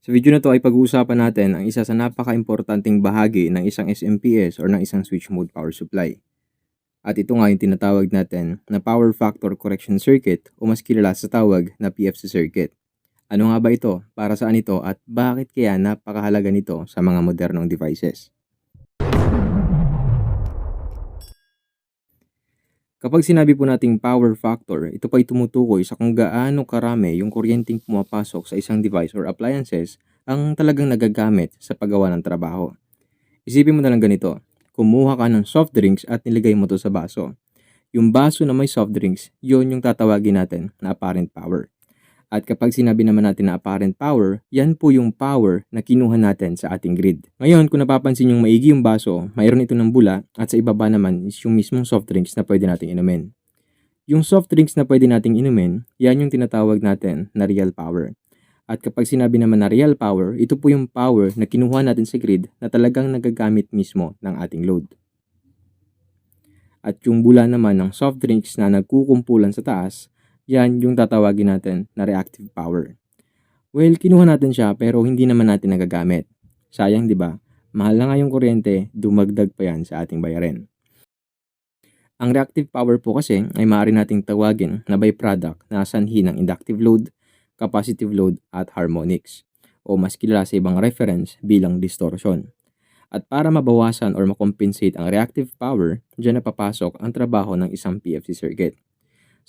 Sa video na to ay pag-uusapan natin ang isa sa napaka-importanting bahagi ng isang SMPS or ng isang switch mode power supply. At ito nga yung tinatawag natin na power factor correction circuit o mas kilala sa tawag na PFC circuit. Ano nga ba ito? Para saan ito? At bakit kaya napakahalaga nito sa mga modernong devices? Kapag sinabi po nating power factor, ito pa ay tumutukoy sa kung gaano karami yung kuryenteng pumapasok sa isang device or appliances ang talagang nagagamit sa paggawa ng trabaho. Isipin mo na lang ganito, kumuha ka ng soft drinks at nilagay mo to sa baso. Yung baso na may soft drinks, yon yung tatawagin natin na apparent power. At kapag sinabi naman natin na apparent power, yan po yung power na kinuha natin sa ating grid. Ngayon, kung napapansin yung maigi yung baso, mayroon ito ng bula at sa ibaba naman is yung mismong soft drinks na pwede nating inumin. Yung soft drinks na pwede nating inumin, yan yung tinatawag natin na real power. At kapag sinabi naman na real power, ito po yung power na kinuha natin sa grid na talagang nagagamit mismo ng ating load. At yung bula naman ng soft drinks na nagkukumpulan sa taas, yan yung tatawagin natin na reactive power. Well, kinuha natin siya pero hindi naman natin nagagamit. Sayang, di ba? Mahal na nga yung kuryente, dumagdag pa yan sa ating bayarin. Ang reactive power po kasi ay maaari nating tawagin na byproduct na sanhi ng inductive load, capacitive load at harmonics o mas kilala sa ibang reference bilang distortion. At para mabawasan or makompensate ang reactive power, dyan na papasok ang trabaho ng isang PFC circuit.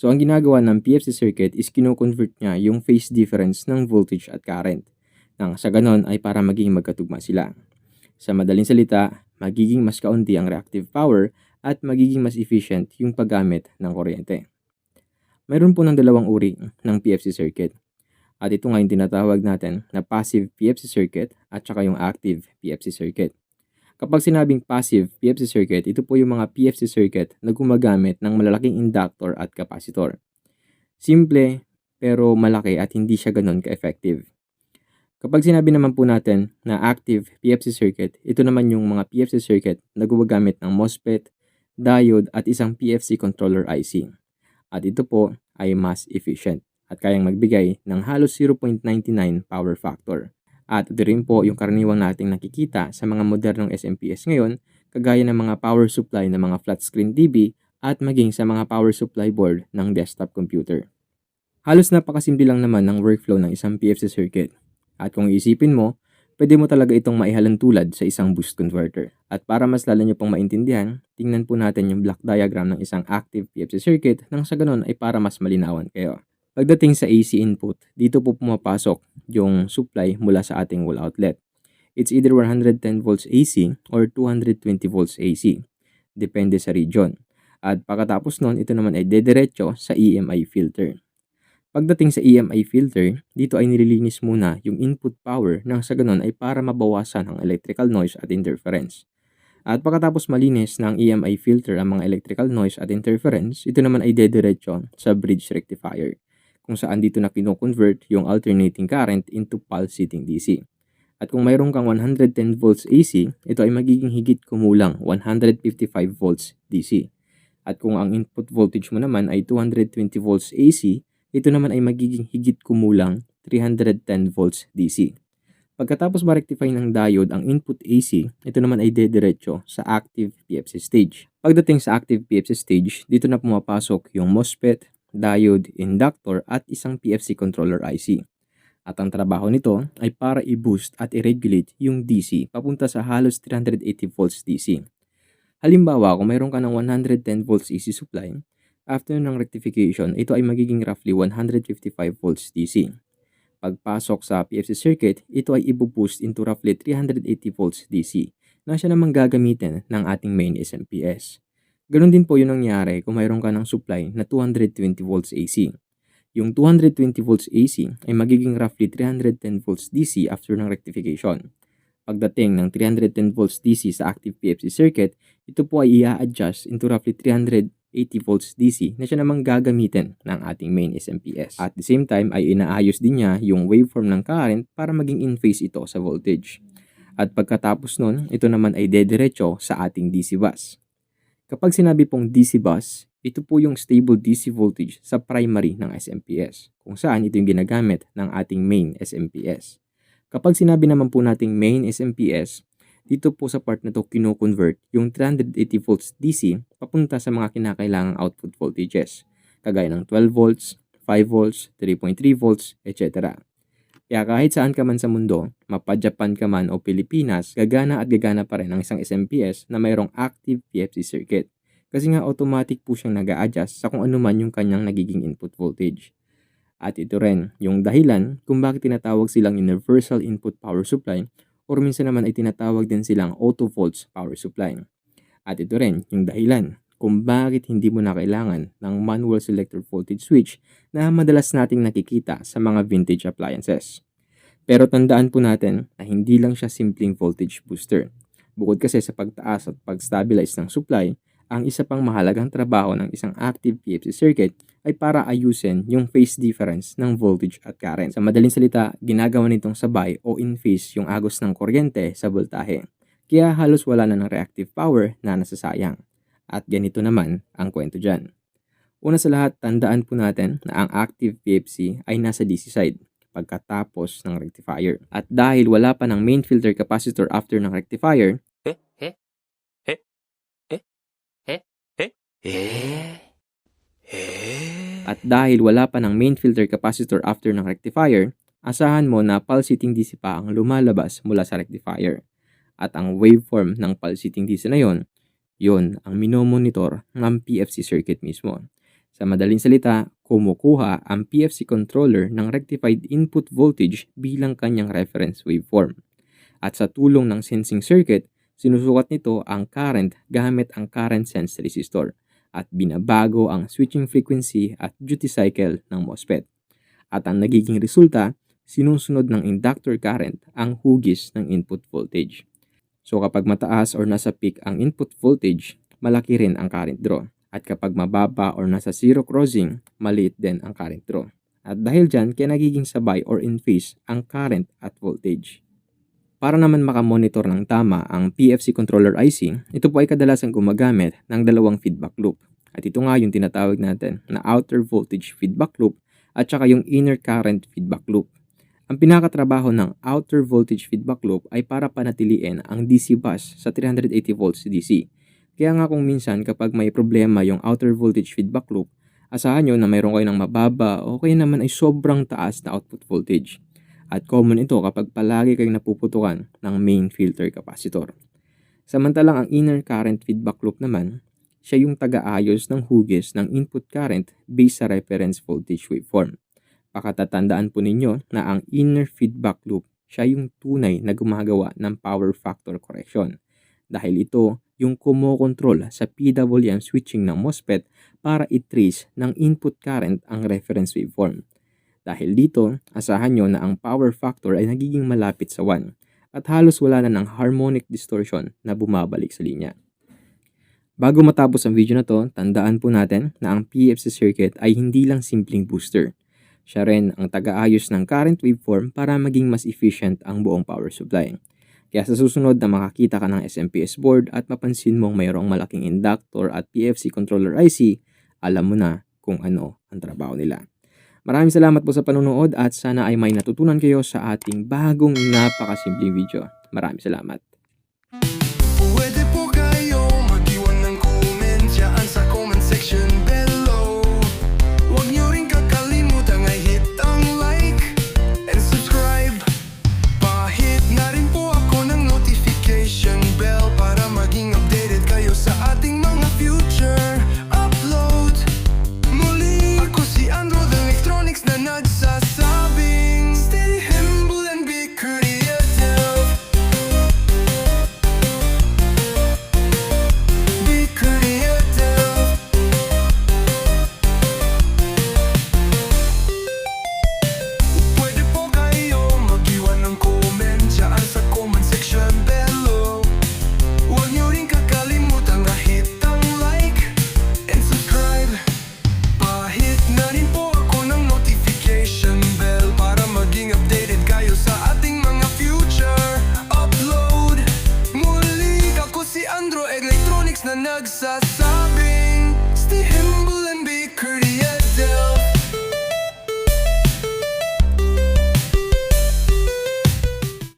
So ang ginagawa ng PFC circuit is kino-convert niya yung phase difference ng voltage at current. Nang sa ganon ay para maging magkatugma sila. Sa madaling salita, magiging mas kaunti ang reactive power at magiging mas efficient yung paggamit ng kuryente. Mayroon po ng dalawang uri ng PFC circuit. At ito nga yung tinatawag natin na passive PFC circuit at saka yung active PFC circuit. Kapag sinabing passive PFC circuit, ito po yung mga PFC circuit na gumagamit ng malalaking inductor at capacitor. Simple pero malaki at hindi siya ganun ka-effective. Kapag sinabi naman po natin na active PFC circuit, ito naman yung mga PFC circuit na gumagamit ng MOSFET, diode at isang PFC controller IC. At ito po ay mas efficient at kayang magbigay ng halos 0.99 power factor. At ito rin po yung karaniwang nating nakikita sa mga modernong SMPS ngayon, kagaya ng mga power supply ng mga flat screen TV at maging sa mga power supply board ng desktop computer. Halos napakasimple lang naman ng workflow ng isang PFC circuit. At kung isipin mo, pwede mo talaga itong maihalantulad sa isang boost converter. At para mas lalo nyo pong maintindihan, tingnan po natin yung block diagram ng isang active PFC circuit nang sa ganun ay para mas malinawan kayo. Pagdating sa AC input, dito po pumapasok yung supply mula sa ating wall outlet. It's either 110 volts AC or 220 volts AC. Depende sa region. At pagkatapos nun, ito naman ay dediretso sa EMI filter. Pagdating sa EMI filter, dito ay nililinis muna yung input power nang sa ganun ay para mabawasan ang electrical noise at interference. At pagkatapos malinis ng EMI filter ang mga electrical noise at interference, ito naman ay dediretso sa bridge rectifier kung saan dito na kino-convert yung alternating current into pulsating DC. At kung mayroon kang 110 volts AC, ito ay magiging higit kumulang 155 volts DC. At kung ang input voltage mo naman ay 220 volts AC, ito naman ay magiging higit kumulang 310 volts DC. Pagkatapos ma-rectify ng diode ang input AC, ito naman ay dediretso sa active PFC stage. Pagdating sa active PFC stage, dito na pumapasok yung MOSFET, diode, inductor at isang PFC controller IC. At ang trabaho nito ay para i-boost at i-regulate yung DC papunta sa halos 380 volts DC. Halimbawa, kung mayroon ka ng 110 volts AC supply, after ng rectification, ito ay magiging roughly 155 volts DC. Pagpasok sa PFC circuit, ito ay i-boost into roughly 380 volts DC na siya namang gagamitin ng ating main SMPS. Ganon din po yung nangyari kung mayroon ka ng supply na 220 volts AC. Yung 220 volts AC ay magiging roughly 310 volts DC after ng rectification. Pagdating ng 310 volts DC sa active PFC circuit, ito po ay i-adjust into roughly 380 volts DC na siya namang gagamitin ng ating main SMPS. At the same time ay inaayos din niya yung waveform ng current para maging in phase ito sa voltage. At pagkatapos nun, ito naman ay dediretso sa ating DC bus. Kapag sinabi pong DC bus, ito po yung stable DC voltage sa primary ng SMPS, kung saan ito yung ginagamit ng ating main SMPS. Kapag sinabi naman po nating main SMPS, dito po sa part na to kino-convert yung 380 volts DC papunta sa mga kinakailangang output voltages, kagaya ng 12 volts, 5 volts, 3.3 volts, etc. Kaya kahit saan ka man sa mundo, mapa-Japan ka man o Pilipinas, gagana at gagana pa rin ang isang SMPS na mayroong active PFC circuit. Kasi nga automatic po siyang nag adjust sa kung ano man yung kanyang nagiging input voltage. At ito rin, yung dahilan kung bakit tinatawag silang universal input power supply or minsan naman ay tinatawag din silang auto volts power supply. At ito rin, yung dahilan kung bakit hindi mo na kailangan ng manual selector voltage switch na madalas nating nakikita sa mga vintage appliances. Pero tandaan po natin na hindi lang siya simpleng voltage booster. Bukod kasi sa pagtaas at pag-stabilize ng supply, ang isa pang mahalagang trabaho ng isang active PFC circuit ay para ayusin yung phase difference ng voltage at current. Sa madaling salita, ginagawa nitong sabay o in phase yung agos ng kuryente sa voltahe. Kaya halos wala na ng reactive power na nasasayang. At ganito naman ang kwento dyan. Una sa lahat, tandaan po natin na ang active PFC ay nasa DC side pagkatapos ng rectifier. At dahil wala pa ng main filter capacitor after ng rectifier, At dahil wala pa ng main filter capacitor after ng rectifier, asahan mo na pulsating DC pa ang lumalabas mula sa rectifier. At ang waveform ng pulsating DC na yon, yon ang minomonitor ng PFC circuit mismo. Sa madaling salita, kumukuha ang PFC controller ng rectified input voltage bilang kanyang reference waveform. At sa tulong ng sensing circuit, sinusukat nito ang current gamit ang current sense resistor at binabago ang switching frequency at duty cycle ng MOSFET. At ang nagiging resulta, sinusunod ng inductor current ang hugis ng input voltage. So kapag mataas or nasa peak ang input voltage, malaki rin ang current draw. At kapag mababa or nasa zero crossing, maliit din ang current draw. At dahil dyan, kaya nagiging sabay or in phase ang current at voltage. Para naman makamonitor ng tama ang PFC controller IC, ito po ay kadalasang gumagamit ng dalawang feedback loop. At ito nga yung tinatawag natin na outer voltage feedback loop at saka yung inner current feedback loop. Ang pinakatrabaho ng outer voltage feedback loop ay para panatiliin ang DC bus sa 380 volts DC. Kaya nga kung minsan kapag may problema yung outer voltage feedback loop, asahan nyo na mayroon kayo ng mababa o kaya naman ay sobrang taas na output voltage. At common ito kapag palagi kayong napuputukan ng main filter capacitor. Samantalang ang inner current feedback loop naman, siya yung taga-ayos ng hugis ng input current based sa reference voltage waveform. Pakatatandaan po ninyo na ang inner feedback loop siya yung tunay na gumagawa ng power factor correction. Dahil ito yung kumokontrol sa PWM switching ng MOSFET para i-trace ng input current ang reference waveform. Dahil dito, asahan nyo na ang power factor ay nagiging malapit sa 1 at halos wala na ng harmonic distortion na bumabalik sa linya. Bago matapos ang video na to, tandaan po natin na ang PFC circuit ay hindi lang simpleng booster. Siya rin ang tagaayos ng current waveform para maging mas efficient ang buong power supply. Kaya sa susunod na makakita ka ng SMPS board at mapansin mong mayroong malaking inductor at PFC controller IC, alam mo na kung ano ang trabaho nila. Maraming salamat po sa panonood at sana ay may natutunan kayo sa ating bagong napakasimpleng video. Maraming salamat. Pwede po kayo mag-iwan ng comment dyan sa comment section.